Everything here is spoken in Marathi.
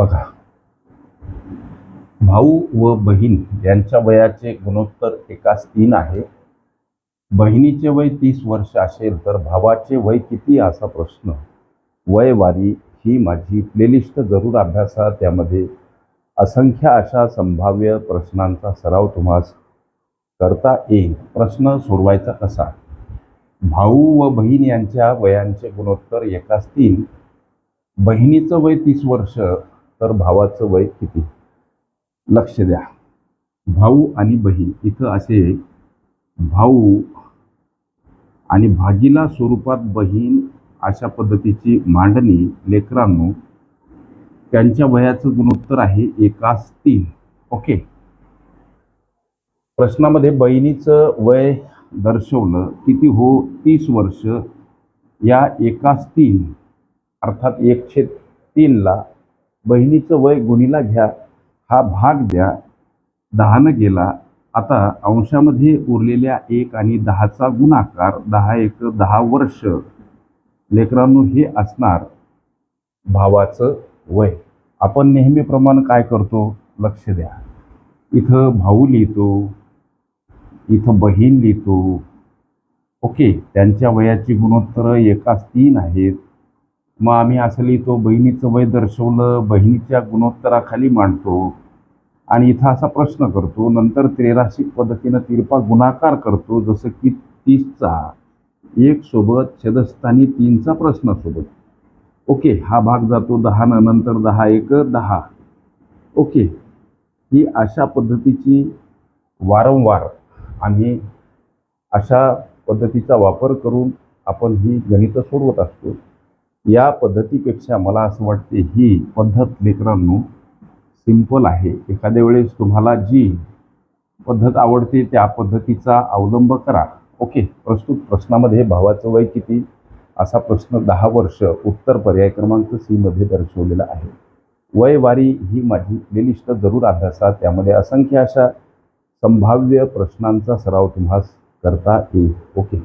बघा. भाऊ व बहीण यांच्या वयाचे गुणोत्तर एकाच तीन आहे. बहिणीचे वय तीस वर्ष असेल तर भावाचे वय किती असा प्रश्न. वयवारी ही माझी प्लेलिस्ट जरूर अभ्यासा. त्यामध्ये असंख्य अशा संभाव्य प्रश्नांचा सराव तुम्हास करता येईल. प्रश्न सोडवायचा कसा भाऊ व बहीण यांच्या वयांचे गुणोत्तर एकाच तीन बहिणीचं वय तीस वर्ष तर भावाचं वय किती? लक्ष द्या. भाऊ आणि बहीण इथं असे भाऊ आणि भागीला स्वरूपात बहीण अशा पद्धतीची मांडणी लेकरांनो त्यांच्या वयाचं गुणोत्तर आहे एकास तीन. ओके? प्रश्नामध्ये बहिणीचं वय दर्शवलं. किती हो? तीस वर्ष. या एकास तीन अर्थात एकशे तीनला बहिणीचं वय गुणीला घ्या हा भाग द्या. दहानं गेला आता अंशामध्ये उरलेल्या एक आणि दहाचा गुणाकार दहा एक दहा वर्ष. लेकरांनो हे असणार भावाचं वय. आपण नेहमीप्रमाणे काय करतो? लक्ष द्या. इथं भाऊ लिहितो इथं बहीण लिहितो. ओके त्यांच्या वयाची गुणोत्तरं एकाच तीन आहेत. मग आम्ही असं लिहितो बहिणीचं वय दर्शवलं बहिणीच्या गुणोत्तराखाली मांडतो. आणि इथं असा प्रश्न करतो नंतर त्रेराशी पद्धतीनं तिरपा गुणाकार करतो जसं की तीसचा. एक सोबत छेदस्थानी तीनचा प्रश्न सोबत ओके हा भाग जातो दहानं नंतर दहा एक दहा. ओके ही अशा पद्धतीची वारंवार आम्ही अशा पद्धतीचा वापर करून आपण ही गणितं सोडवत असतो. या पद्धतीपेक्षा मला असं वाटते ही पद्धत लेकरांनो सिंपल आहे. एखाद्या वेळेस तुम्हाला जी पद्धत आवडते त्या पद्धतीचा अवलंब करा. ओके प्रस्तुत प्रश्नामध्ये भावाचं वय किती? असा प्रश्न दहा वर्ष उत्तर पर्याय क्रमांक सीमध्ये दर्शवलेला आहे. वय वारी ही माझी प्लेलिस्ट जरूर अभ्यासा त्यामध्ये असंख्य अशा संभाव्य प्रश्नांचा सराव तुम्हास करता येईल. ओके